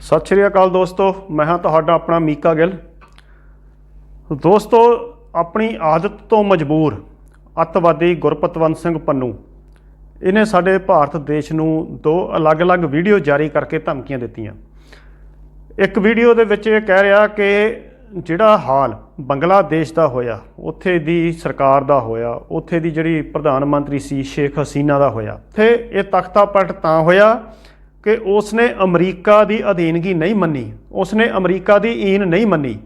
ਸਤਿ ਸ਼੍ਰੀ ਅਕਾਲ ਦੋਸਤੋ, ਮੈਂ ਹਾਂ ਤੁਹਾਡਾ ਆਪਣਾ ਮੀਕਾ ਗਿੱਲ। ਦੋਸਤੋ, ਆਪਣੀ ਆਦਤ ਤੋਂ ਮਜਬੂਰ ਅੱਤਵਾਦੀ ਗੁਰਪਤਵੰਤ ਸਿੰਘ ਪੰਨੂ, ਇਹਨੇ ਸਾਡੇ ਭਾਰਤ ਦੇਸ਼ ਨੂੰ ਦੋ ਅਲੱਗ-ਅਲੱਗ ਵੀਡੀਓ ਜਾਰੀ ਕਰਕੇ ਧਮਕੀਆਂ ਦਿੱਤੀਆਂ। ਇੱਕ ਵੀਡੀਓ ਦੇ ਵਿੱਚ ਇਹ ਕਹਿ ਰਿਹਾ ਕਿ ਜਿਹੜਾ ਹਾਲ ਬੰਗਲਾਦੇਸ਼ ਦਾ ਹੋਇਆ, ਉੱਥੇ ਦੀ ਸਰਕਾਰ ਦਾ ਹੋਇਆ, ਉੱਥੇ ਦੀ ਜਿਹੜੀ ਪ੍ਰਧਾਨ ਮੰਤਰੀ ਸੀ ਸ਼ੇਖ ਹਸੀਨਾ ਦਾ ਹੋਇਆ ਤੇ ਇਹ ਤਖਤਾ ਪਲਟ ਤਾਂ ਹੋਇਆ ਕਿ ਉਸਨੇ ਅਮਰੀਕਾ ਦੀ ਅਧੀਨਗੀ ਨਹੀਂ ਮੰਨੀ, ਉਸਨੇ ਅਮਰੀਕਾ ਦੀ ਈਨ ਨਹੀਂ ਮੰਨੀ।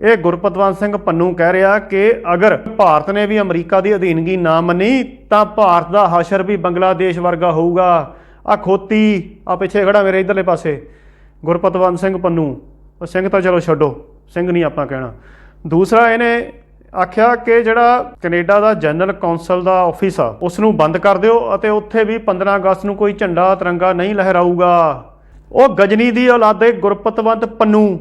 ਇਹ ਗੁਰਪਤਵੰਤ ਸਿੰਘ ਪੰਨੂ ਕਹਿ ਰਿਹਾ ਕਿ ਅਗਰ ਭਾਰਤ ਨੇ ਵੀ ਅਮਰੀਕਾ ਦੀ ਅਧੀਨਗੀ ਨਾ ਮੰਨੀ, ਤਾਂ ਭਾਰਤ ਦਾ ਹਸ਼ਰ ਵੀ ਬੰਗਲਾਦੇਸ਼ ਵਰਗਾ ਹੋਊਗਾ। ਆ ਖੋਤੀ, ਆ ਪਿੱਛੇ ਖੜਾ ਮੇਰੇ ਇਧਰਲੇ ਪਾਸੇ। ਗੁਰਪਤਵੰਤ ਸਿੰਘ ਪੰਨੂ, ਉਹ ਸਿੰਘ ਤਾਂ ਚਲੋ ਛੱਡੋ, ਸਿੰਘ ਨਹੀਂ ਆਪਾਂ ਕਹਿਣਾ। ਦੂਸਰਾ ਇਹਨੇ ਆਖਿਆ ਕਿ ਜਿਹੜਾ ਕੈਨੇਡਾ ਦਾ ਜਨਰਲ ਕੌਂਸਲ ਦਾ ਆਫਿਸ ਆ ਉਸ ਨੂੰ ਬੰਦ ਕਰ ਦਿਓ ਅਤੇ ਉੱਥੇ ਵੀ 15 ਅਗਸਤ ਨੂੰ ਕੋਈ ਝੰਡਾ ਤਿਰੰਗਾ ਨਹੀਂ ਲਹਿਰਾਊਗਾ। ਉਹ ਗਜਨੀ ਦੀ ਔਲਾਦੇ ਗੁਰਪਤਵੰਤ ਪੰਨੂ।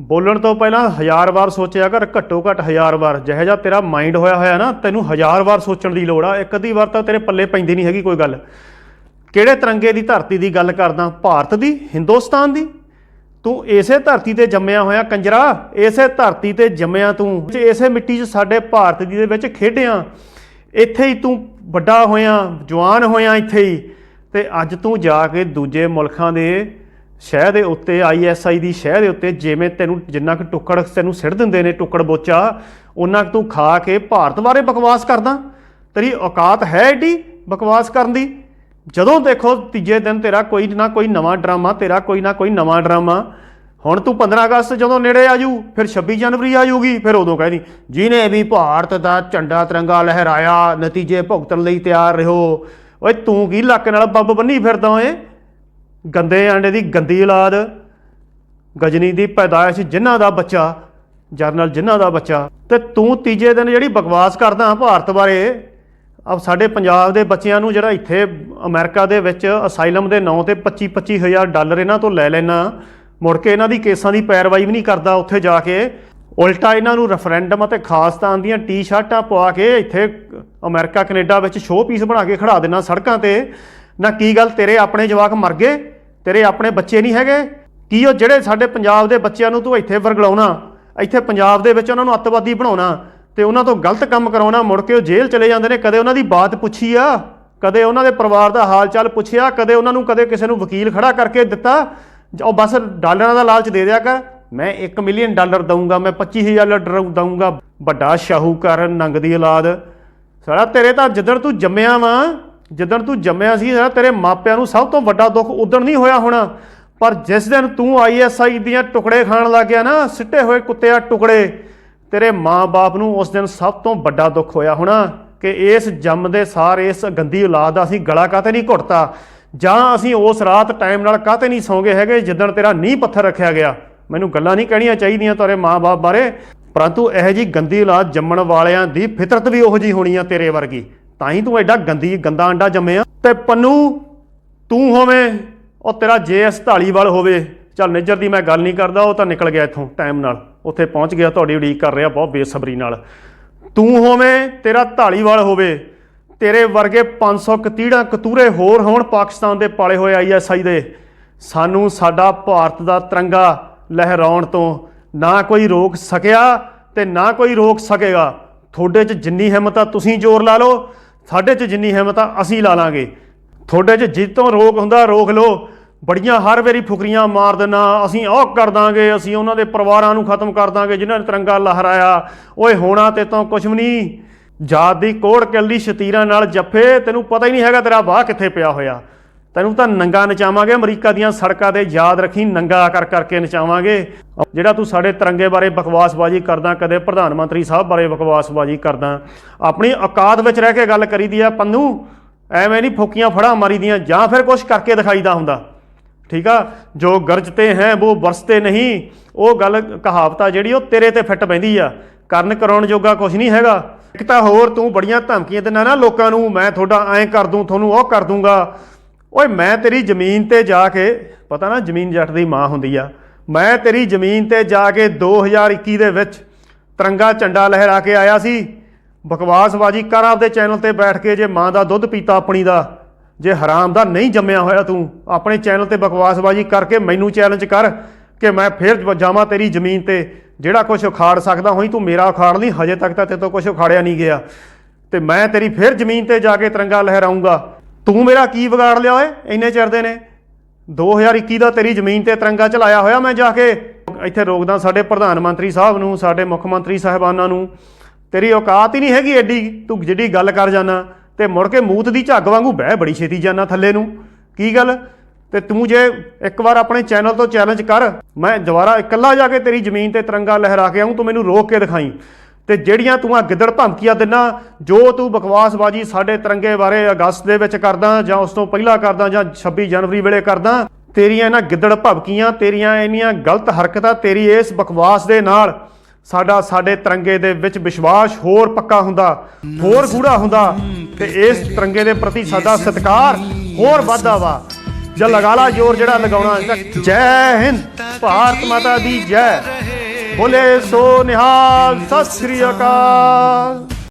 ਬੋਲਣ ਤੋਂ ਪਹਿਲਾਂ ਹਜ਼ਾਰ ਵਾਰ ਸੋਚਿਆ ਕਰ, ਘੱਟੋ ਘੱਟ ਹਜ਼ਾਰ ਵਾਰ। ਜਿਹੋ ਜਿਹਾ ਤੇਰਾ ਮਾਈਂਡ ਹੋਇਆ ਹੋਇਆ ਨਾ, ਤੈਨੂੰ ਹਜ਼ਾਰ ਵਾਰ ਸੋਚਣ ਦੀ ਲੋੜ ਆ। ਇੱਕ ਅੱਧੀ ਵਾਰ ਤਾਂ ਤੇਰੇ ਪੱਲੇ ਪੈਂਦੀ ਨਹੀਂ ਹੈਗੀ ਕੋਈ ਗੱਲ। ਕਿਹੜੇ ਤਿਰੰਗੇ ਦੀ ਧਰਤੀ ਦੀ ਗੱਲ ਕਰਦਾ? ਭਾਰਤ ਦੀ? ਹਿੰਦੁਸਤਾਨ ਦੀ? ਤੂੰ ਇਸੇ ਧਰਤੀ ਤੇ ਜੰਮਿਆ ਹੋਇਆ ਕੰਜਰਾ, ਇਸੇ ਧਰਤੀ ਤੇ ਜੰਮਿਆ ਤੂੰ। ਇਸੇ ਮਿੱਟੀ 'ਚ ਸਾਡੇ ਭਾਰਤ ਦੀ ਦੇ ਵਿੱਚ ਖੇਡਿਆ, ਇੱਥੇ ਹੀ ਤੂੰ ਵੱਡਾ ਹੋਇਆ, ਜਵਾਨ ਹੋਇਆ ਇੱਥੇ ਹੀ, ਤੇ ਅੱਜ ਤੂੰ ਜਾ ਕੇ ਦੂਜੇ ਮੁਲਕਾਂ ਦੇ ਸ਼ਹਿਰ ਦੇ ਉੱਤੇ ਆਈਐਸਆਈ ਦੀ ਸ਼ਹਿਰ ਦੇ ਉੱਤੇ, ਜਿਵੇਂ ਤੈਨੂੰ ਜਿੰਨਾ ਕੁ ਟੁੱਕੜ ਤੈਨੂੰ ਸਿੱਟ ਦਿੰਦੇ ਨੇ ਟੁੱਕੜ ਬੋਚਾ ਉਹਨਾਂ ਕੁ ਤੂੰ ਖਾ ਕੇ ਭਾਰਤ ਬਾਰੇ ਬਕਵਾਸ ਕਰਦਾ। ਤੇਰੀ ਔਕਾਤ ਹੈ ਏਡੀ ਬਕਵਾਸ ਕਰਨ ਦੀ। ਜਦੋਂ ਦੇਖੋ ਤੀਜੇ ਦਿਨ ਤੇਰਾ ਕੋਈ ਨਾ ਕੋਈ ਨਵਾਂ ਡਰਾਮਾ, ਤੇਰਾ ਕੋਈ ਨਾ ਕੋਈ ਨਵਾਂ ਡਰਾਮਾ। ਹੁਣ ਤੂੰ 15 ਅਗਸਤ ਜਦੋਂ ਨੇੜੇ ਆਜੂ ਫਿਰ 26 ਜਨਵਰੀ ਆਜੂਗੀ ਫਿਰ ਉਦੋਂ ਕਹਿੰਦੀ ਜਿਹਨੇ ਵੀ ਭਾਰਤ ਦਾ ਝੰਡਾ ਤਿਰੰਗਾ ਲਹਿਰਾਇਆ, ਨਤੀਜੇ ਭੁਗਤਣ ਲਈ ਤਿਆਰ ਰਹੋ। ਓਏ, ਤੂੰ ਕੀ ਲੱਕ ਨਾਲ ਬੱਬ ਬੰਨੀ ਫਿਰਦਾ ਓਏ? ਗੰਦੇ ਆਂਡੇ ਦੀ ਗੰਦੀ ਔਲਾਦ, ਗਜਨੀ ਦੀ ਪੈਦਾਇਸ਼ ਜਿਨ੍ਹਾਂ ਦਾ ਬੱਚਾ, ਜਰਨਲ ਜਿਨ੍ਹਾਂ ਦਾ ਬੱਚਾ। ਤੇ ਤੂੰ ਤੀਜੇ ਦਿਨ ਜਿਹੜੀ ਬਕਵਾਸ ਕਰਦਾ ਭਾਰਤ ਬਾਰੇ ਅਬ ਸਾਡੇ ਪੰਜਾਬ ਦੇ ਬੱਚਿਆਂ ਨੂੰ ਜਿਹੜਾ ਇੱਥੇ ਅਮਰੀਕਾ ਦੇ ਵਿੱਚ ਅਸਾਈਲਮ ਦੇ ਨਾਂ ਤੇ 25 25000 ਡਾਲਰ ਇਹਨਾਂ ਤੋਂ ਲੈ ਲੈਣਾ, ਮੁੜ ਕੇ ਇਹਨਾਂ ਦੀ ਕੇਸਾਂ ਦੀ ਪੈਰਵਾਈ ਵੀ ਨਹੀਂ ਕਰਦਾ ਉੱਥੇ ਜਾ ਕੇ। ਉਲਟਾ ਇਹਨਾਂ ਨੂੰ ਰੈਫਰੈਂਡਮ ਅਤੇ ਖਾਸਤਾਨ ਦੀਆਂ ਟੀ-ਸ਼ਰਟਾਂ ਪਵਾ ਕੇ ਇੱਥੇ ਅਮਰੀਕਾ, ਕੈਨੇਡਾ ਵਿੱਚ ਸ਼ੋਅ ਪੀਸ ਬਣਾ ਕੇ ਖੜਾ ਦੇਣਾ ਸੜਕਾਂ ਤੇ। ਨਾ ਕੀ ਗੱਲ, ਤੇਰੇ ਆਪਣੇ ਜਵਾਕ ਮਰ ਗਏ? ਤੇਰੇ ਆਪਣੇ ਬੱਚੇ ਨਹੀਂ ਹੈਗੇ? ਕੀ ਉਹ ਜਿਹੜੇ ਸਾਡੇ ਪੰਜਾਬ ਦੇ ਬੱਚਿਆਂ ਨੂੰ ਤੂੰ ਇੱਥੇ ਵਰਗਲਾਉਣਾ? ਇੱਥੇ ਪੰਜਾਬ ਦੇ ਵਿੱਚ ਉਹਨਾਂ ਨੂੰ ਅੱਤਵਾਦੀ ਬਣਾਉਣਾ? ਤੇ ਉਹਨਾਂ ਤੋਂ ਗਲਤ ਕੰਮ ਕਰਾਉਣਾ, ਮੁੜ ਕੇ ਉਹ ਜੇਲ੍ਹ ਚਲੇ ਜਾਂਦੇ ਨੇ, ਕਦੇ ਉਹਨਾਂ ਦੀ ਬਾਤ ਪੁੱਛੀ ਆ, ਕਦੇ ਉਹਨਾਂ ਦੇ ਪਰਿਵਾਰ ਦਾ ਹਾਲ ਚਾਲ ਪੁੱਛਿਆ, ਕਦੇ ਉਹਨਾਂ ਨੂੰ ਕਦੇ ਕਿਸੇ ਨੂੰ ਵਕੀਲ ਖੜਾ ਕਰਕੇ ਦਿੱਤਾ, ਉਹ ਬਸ ਡਾਲਰਾਂ ਦਾ ਲਾਲਚ ਦੇ ਦਿਆ ਕਰ, ਮੈਂ 1 ਮਿਲੀਅਨ ਡਾਲਰ ਦਊਂਗਾ, ਮੈਂ 25000 ਡਾਲਰ ਦਊਂਗਾ, ਵੱਡਾ ਸ਼ਾਹੂਕਾਰ ਨੰਗ ਦੀ ਔਲਾਦ। ਸਾਲਾ ਤੇਰੇ ਤਾਂ ਜਿੱਦਣ ਤੂੰ ਜੰਮਿਆ ਵਾ, ਜਿੱਦਣ ਤੂੰ ਜੰਮਿਆ ਸੀ, ਸਾਲਾ ਤੇਰੇ ਮਾਪਿਆਂ ਨੂੰ ਸਭ ਤੋਂ ਵੱਡਾ ਦੁੱਖ ਉਦੋਂ ਨਹੀਂ ਹੋਇਆ ਹੋਣਾ। ਪਰ ਜਿਸ ਦਿਨ ਤੂੰ ਆਈਐਸਆਈ ਦੀਆਂ ਟੁਕੜੇ ਖਾਣ ਲੱਗ ਗਿਆ ਨਾ, ਸਿੱਟੇ ਹੋਏ ਕੁੱਤਿਆਂ ਟੁਕੜੇ ਤੇਰੇ ਮਾਂ-ਬਾਪ ਨੂੰ ਉਸ ਦਿਨ ਸਭ ਤੋਂ ਵੱਡਾ ਦੁੱਖ ਹੋਇਆ ਹੋਣਾ ਕਿ ਇਸ ਜੰਮਦੇ ਸਾਰ ਇਸ ਗੰਦੀ ਔਲਾਦ ਦਾ ਅਸੀਂ ਗਲਾ ਕਾਤੇ ਨਹੀਂ ਘੁੱਟਤਾ? ਜਾਂ ਅਸੀਂ ਉਸ ਰਾਤ ਟਾਈਮ ਨਾਲ ਕਾਤੇ ਨਹੀਂ ਸੌਂਗੇ ਹੈਗੇ ਜਿੱਦਣ ਤੇਰਾ ਨੀਂਹ ਪੱਥਰ ਰੱਖਿਆ ਗਿਆ? ਮੈਨੂੰ ਗੱਲਾਂ ਨਹੀਂ ਕਹਿਣੀਆਂ ਚਾਹੀਦੀਆਂ ਤੇਰੇ ਮਾਂ-ਬਾਪ ਬਾਰੇ। ਪਰੰਤੂ ਇਹੋ ਜੀ ਗੰਦੀ ਔਲਾਦ ਜੰਮਣ ਵਾਲਿਆਂ ਦੀ ਫਿਤਰਤ ਵੀ ਉਹੋ ਜੀ ਹੋਣੀ ਆ ਤੇਰੇ ਵਰਗੀ। ਤਾਂ ਹੀ ਤੂੰ ਐਡਾ ਗੰਦੀ, ਗੰਦਾ ਅੰਡਾ ਜੰਮਿਆ। ਤੇ ਪੰਨੂ, ਤੂੰ ਹੋਵੇਂ, ਉਹ ਤੇਰਾ ਜੇਐਸ ਢਾਲੀਵਾਲ ਹੋਵੇ। ਚੱਲ ਨਿੱਜਰ ਦੀ ਮੈਂ ਗੱਲ ਨਹੀਂ ਕਰਦਾ, ਉਹ ਤਾਂ ਨਿਕਲ ਗਿਆ ਇੱਥੋਂ ਟਾਈਮ ਨਾਲ। ਉੱਥੇ ਪਹੁੰਚ ਗਿਆ, ਤੁਹਾਡੀ ਉਡੀਕ ਕਰ ਰਿਹਾ ਬਹੁਤ ਬੇਸਬਰੀ ਨਾਲ। ਤੂੰ ਹੋਵੇਂ ਤੇਰਾ ਢਾਲੀਵਾਲ ਹੋਵੇ, ਤੇਰੇ ਵਰਗੇ 500 ਕਤੀੜਾਂ ਕਤੂਰੇ ਹੋਰ ਹੋਣ ਪਾਕਿਸਤਾਨ ਦੇ ਪਾਲੇ ਹੋਏ ਆਈਐਸਆਈ ਦੇ। ਸਾਨੂੰ ਸਾਡਾ ਭਾਰਤ ਦਾ ਤਿਰੰਗਾ ਲਹਿਰਾਉਣ ਤੋਂ ਨਾ ਕੋਈ ਰੋਕ ਸਕਿਆ ਤੇ ਨਾ ਕੋਈ ਰੋਕ ਸਕੇਗਾ। ਤੁਹਾਡੇ 'ਚ ਜਿੰਨੀ ਹਿੰਮਤ ਆ, ਤੁਸੀਂ ਜ਼ੋਰ ਲਾ ਲਓ। ਸਾਡੇ 'ਚ ਜਿੰਨੀ ਹਿੰਮਤ ਆ, ਅਸੀਂ ਲਾ ਲਾਂਗੇ। ਤੁਹਾਡੇ 'ਚ ਜਿੱਤੋਂ ਰੋਕ ਹੁੰਦਾ, ਰੋਕ ਲਓ। ਬੜੀਆਂ ਹਰ ਵਾਰੀ ਫੁਕਰੀਆਂ ਮਾਰ ਦੇਣਾ ਅਸੀਂ ਉਹ ਕਰ ਦਾਂਗੇ, ਅਸੀਂ ਉਹਨਾਂ ਦੇ ਪਰਿਵਾਰਾਂ ਨੂੰ ਖਤਮ ਕਰ ਦਾਂਗੇ, ਜਿਨ੍ਹਾਂ ਨੇ ਤਿਰੰਗਾ ਲਹਿਰਾਇਆ। ਓਏ ਹੋਣਾ ਤੇ ਤੋਂ ਕੁਛ ਵੀ ਨਹੀਂ। ਜਾਤ ਦੀ ਕੋੜ ਕਿਲਦੀ ਸ਼ਤੀਰਾਂ ਨਾਲ ਜੱਫੇ, ਤੈਨੂੰ ਪਤਾ ਹੀ ਨਹੀਂ ਹੈਗਾ ਤੇਰਾ ਬਾਹ ਕਿੱਥੇ ਪਿਆ ਹੋਇਆ। ਤੈਨੂੰ ਤਾਂ ਨੰਗਾ ਨਚਾਵਾਂਗੇ, ਅਮਰੀਕਾ ਦੀਆਂ ਸੜਕਾਂ ਤੇ ਯਾਦ ਰੱਖੀ ਨੰਗਾ ਕਰ ਕਰਕੇ ਨਚਾਵਾਂਗੇ। ਜਿਹੜਾ ਤੂੰ ਸਾਡੇ ਤਿਰੰਗੇ ਬਾਰੇ ਬਕਵਾਸਬਾਜ਼ੀ ਕਰਦਾ, ਕਦੇ ਪ੍ਰਧਾਨ ਮੰਤਰੀ ਸਾਹਿਬ ਬਾਰੇ ਬਕਵਾਸਬਾਜ਼ੀ ਕਰਦਾ। ਆਪਣੀ ਔਕਾਤ ਵਿੱਚ ਰਹਿ ਕੇ ਗੱਲ ਕਰੀਦੀ ਆ, ਪੰਨੂ। ਐਵੇਂ ਨਹੀਂ ਫੋਕੀਆਂ ਫੜਾ ਮਾਰੀਦੀਆਂ, ਜਾਂ ਫਿਰ ਕੁਝ ਕਰਕੇ ਦਿਖਾਈਦਾ ਹੁੰਦਾ। ਠੀਕ ਆ? ਜੋ ਗਰਜਤੇ ਹੈ, ਉਹ ਵਰਸਤੇ ਨਹੀਂ। ਉਹ ਗੱਲ, ਕਹਾਵਤ ਆ ਜਿਹੜੀ, ਉਹ ਤੇਰੇ ਤੇ ਫਿੱਟ ਪੈਂਦੀ ਆ। ਕਰਨ ਕਰਾਉਣ ਜੋਗਾ ਕੁਝ ਨਹੀਂ ਹੈਗਾ। ਇੱਕ ਤਾਂ ਹੋਰ, ਤੂੰ ਬੜੀਆਂ ਧਮਕੀਆਂ ਦਿੰਦਾ ਨਾ ਲੋਕਾਂ ਨੂੰ, ਮੈਂ ਤੁਹਾਡਾ ਐਂ ਕਰ ਦੂੰ, ਤੁਹਾਨੂੰ ਉਹ ਕਰ ਦੂੰਗਾ। ਓਏ, ਮੈਂ ਤੇਰੀ ਜ਼ਮੀਨ ਤੇ ਜਾ ਕੇ, ਪਤਾ ਨਾ ਜ਼ਮੀਨ ਜੱਟ ਦੀ ਮਾਂ ਹੁੰਦੀ ਆ। ਮੈਂ ਤੇਰੀ ਜ਼ਮੀਨ ਤੇ ਜਾ ਕੇ 2021 ਦੇ ਵਿੱਚ ਤਿਰੰਗਾ ਝੰਡਾ ਲਹਿਰਾ ਕੇ ਆਇਆ ਸੀ। ਬਕਵਾਸਬਾਜੀ ਕਰ ਆਪਦੇ ਚੈਨਲ ਤੇ ਬੈਠ ਕੇ ਜੇ ਮਾਂ ਦਾ ਦੁੱਧ ਪੀਤਾ ਆਪਣੀ ਦਾ। ਜੇ ਹਰਾਮ ਦਾ ਨਹੀਂ ਜੰਮਿਆ ਹੋਇਆ ਤੂੰ, ਆਪਣੇ ਚੈਨਲ ਤੇ ਬਕਵਾਸਬਾਜ਼ੀ ਕਰਕੇ ਮੈਨੂੰ ਚੈਲੰਜ ਕਰ ਕਿ ਮੈਂ ਫੇਰ ਜਾਵਾਂ ਤੇਰੀ ਜ਼ਮੀਨ ਤੇ। ਜਿਹੜਾ ਕੁਝ ਉਖਾੜ ਸਕਦਾ ਹੋਈ, ਤੂੰ ਮੇਰਾ ਉਖਾੜ ਨਹੀਂ ਹਜੇ ਤੱਕ ਤਾਂ ਤੇਰੇ ਤੋਂ ਕੁਝ ਉਖਾੜਿਆ ਨਹੀਂ ਗਿਆ। ਤੇ ਮੈਂ ਤੇਰੀ ਫੇਰ ਜ਼ਮੀਨ ਤੇ ਜਾ ਕੇ ਤਿਰੰਗਾ ਲਹਿਰਾਊਂਗਾ। ਤੂੰ ਮੇਰਾ ਕੀ ਵਿਗਾੜ ਲਿਆ ਓਏ? ਇੰਨੇ ਚਿਰ ਦੇ ਨੇ। 2021 ਦਾ ਤੇਰੀ ਜ਼ਮੀਨ ਤੇ ਤਿਰੰਗਾ ਚਲਾਇਆ ਹੋਇਆ ਮੈਂ ਜਾ ਕੇ। ਇੱਥੇ ਰੋਕਦਾ ਸਾਡੇ ਪ੍ਰਧਾਨ ਮੰਤਰੀ ਸਾਹਿਬ ਨੂੰ, ਸਾਡੇ ਮੁੱਖ ਮੰਤਰੀ ਸਾਹਿਬਾਨਾਂ ਨੂੰ। ਤੇਰੀ ਔਕਾਤ ਹੀ ਨਹੀਂ ਹੈਗੀ ਐਡੀ ਤੂੰ ਜਿਹੜੀ ਗੱਲ ਕਰ ਜਾਣਾ ਤੇ ਮੁੜ ਕੇ ਮੂਤ ਦੀ ਝੱਗ ਵਾਂਗੂ ਬਹਿ ਬੜੀ ਛੇਤੀ ਜਾਣਾ ਥੱਲੇ ਨੂੰ। ਕੀ ਗੱਲ? ਤੇ ਤੂੰ ਜੇ ਇੱਕ ਵਾਰ ਆਪਣੇ ਚੈਨਲ ਤੋਂ ਚੈਲੰਜ ਕਰ, ਮੈਂ ਦੁਬਾਰਾ ਇਕੱਲਾ ਜਾ ਕੇ ਤੇਰੀ ਜ਼ਮੀਨ ਤੇ ਤਿਰੰਗਾ ਲਹਿਰਾ ਕੇ ਆਊਂ, ਤੂੰ ਮੈਨੂੰ ਰੋਕ ਕੇ ਦਿਖਾਈ। ਤੇ ਜਿਹੜੀਆਂ ਤੂੰ ਆ ਗਿੱਦੜ ਭਮਕੀਆਂ ਦਿੰਨਾ, ਜੋ ਤੂੰ ਬਕਵਾਸਬਾਜੀ ਸਾਡੇ ਤਿਰੰਗੇ ਬਾਰੇ ਅਗਸਤ ਦੇ ਵਿੱਚ ਕਰਦਾ, ਜਾਂ ਉਸ ਤੋਂ ਪਹਿਲਾਂ ਕਰਦਾ, ਜਾਂ 26 ਜਨਵਰੀ ਵੇਲੇ ਕਰਦਾ, ਤੇਰੀਆਂ ਇਹਨਾਂ ਗਿੱਦੜ ਭਵਕੀਆਂ ਤੇਰੀਆਂ ਇੰਨੀਆਂ ਗਲਤ ਹਰਕਤਾਂ ਤੇਰੀ ਇਸ ਬਕਵਾਸ ਦੇ ਨਾਲ ਸਾਡਾ ਸਾਡੇ ਤਿਰੰਗੇ ਦੇ ਵਿੱਚ ਵਿਸ਼ਵਾਸ ਹੋਰ ਪੱਕਾ ਹੁੰਦਾ, ਹੋਰ ਗੂੜਾ ਹੁੰਦਾ ਤੇ ਇਸ ਤਿਰੰਗੇ ਦੇ ਪ੍ਰਤੀ ਸਾਡਾ ਸਤਿਕਾਰ ਹੋਰ ਵੱਧਦਾ ਵਾ। ਜਾਂ ਲਗਾ ਲਾ ਜ਼ੋਰ ਜਿਹੜਾ ਲਗਾਉਣਾ ਜੈ ਹਿੰਦ, ਭਾਰਤ ਮਾਤਾ ਦੀ ਜੈ। ਬੋਲੇ ਸੋ ਨਿਹਾਲ, ਸਤਿ ਸ੍ਰੀ ਅਕਾਲ।